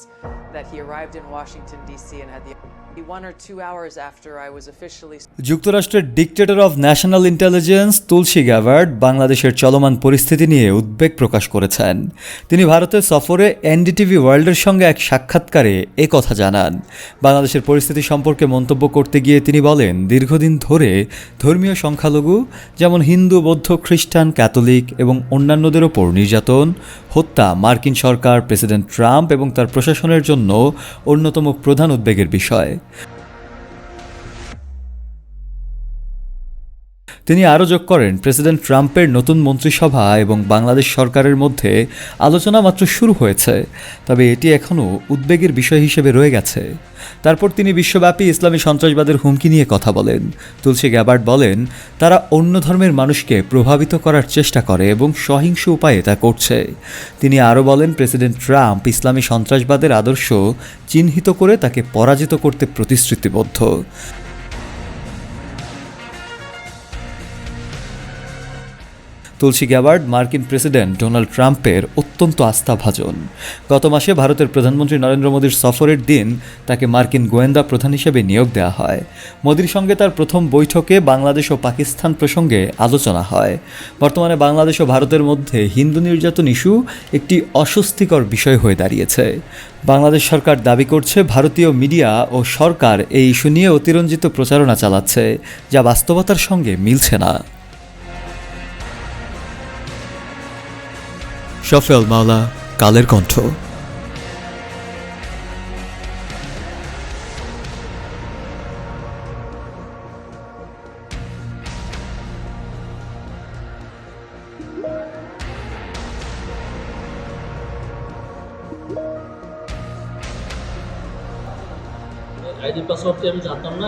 Yes. যুক্তরাষ্ট্রের director of national intelligence Tulsi Gabbard বাংলাদেশের চলমান পরিস্থিতি নিয়ে উদ্বেগ প্রকাশ করেছেন। তিনি ভারতের সফরে এনডিটিভি ওয়ার্ল্ডের সঙ্গে এক সাক্ষাৎকারে কথা জানান। বাংলাদেশের পরিস্থিতি সম্পর্কে মন্তব্য করতে গিয়ে তিনি বলেন, দীর্ঘদিন ধরে ধর্মীয় সংখ্যালঘু, যেমন হিন্দু, বৌদ্ধ, খ্রিস্টান, ক্যাথলিক এবং অন্যান্যদের ওপর নির্যাতন, হত্যা, মার্কিন সরকার, প্রেসিডেন্ট ট্রাম্প এবং তার প্রশাসনের জন্য অন্যতম প্রধান উদ্বেগের বিষয়। তিনি আরও যোগ করেন, প্রেসিডেন্ট ট্রাম্পের নতুন মন্ত্রিসভা এবং বাংলাদেশ সরকারের মধ্যে আলোচনা মাত্র শুরু হয়েছে, তবে এটি এখনও উদ্বেগের বিষয় হিসেবে রয়ে গেছে। তারপর তিনি বিশ্বব্যাপী ইসলামী সন্ত্রাসবাদের হুমকি নিয়ে কথা বলেন। তুলসী গ্যাবার্ড বলেন, তারা অন্য ধর্মের মানুষকে প্রভাবিত করার চেষ্টা করে এবং সহিংস উপায়ে তা করছে। তিনি আরও বলেন, প্রেসিডেন্ট ট্রাম্প ইসলামী সন্ত্রাসবাদের আদর্শ চিহ্নিত করে তাকে পরাজিত করতে প্রতিশ্রুতিবদ্ধ। তুলসী গ্যাবার্ড মার্কিন প্রেসিডেন্ট ডোনাল্ড ট্রাম্পের অত্যন্ত আস্থাভাজন। গত মাসে ভারতের প্রধানমন্ত্রী নরেন্দ্র মোদীর সফরের দিন তাকে মার্কিন গোয়েন্দা প্রধান হিসেবে নিয়োগ দেওয়া হয়। মোদীর সঙ্গে তার প্রথম বৈঠকে বাংলাদেশ ও পাকিস্তান প্রসঙ্গে আলোচনা হয়। বর্তমানে বাংলাদেশ ও ভারতের মধ্যে হিন্দু নির্যাতন ইস্যু একটি অস্বস্তিকর বিষয় হয়ে দাঁড়িয়েছে। বাংলাদেশ সরকার দাবি করছে ভারতীয় মিডিয়া ও সরকার এই ইস্যু নিয়ে অতিরঞ্জিত প্রচারণা চালাচ্ছে, যা বাস্তবতার সঙ্গে মিলছে না। শফেল মাওলা কালের কণ্ঠ। আইডি আমি জানতাম না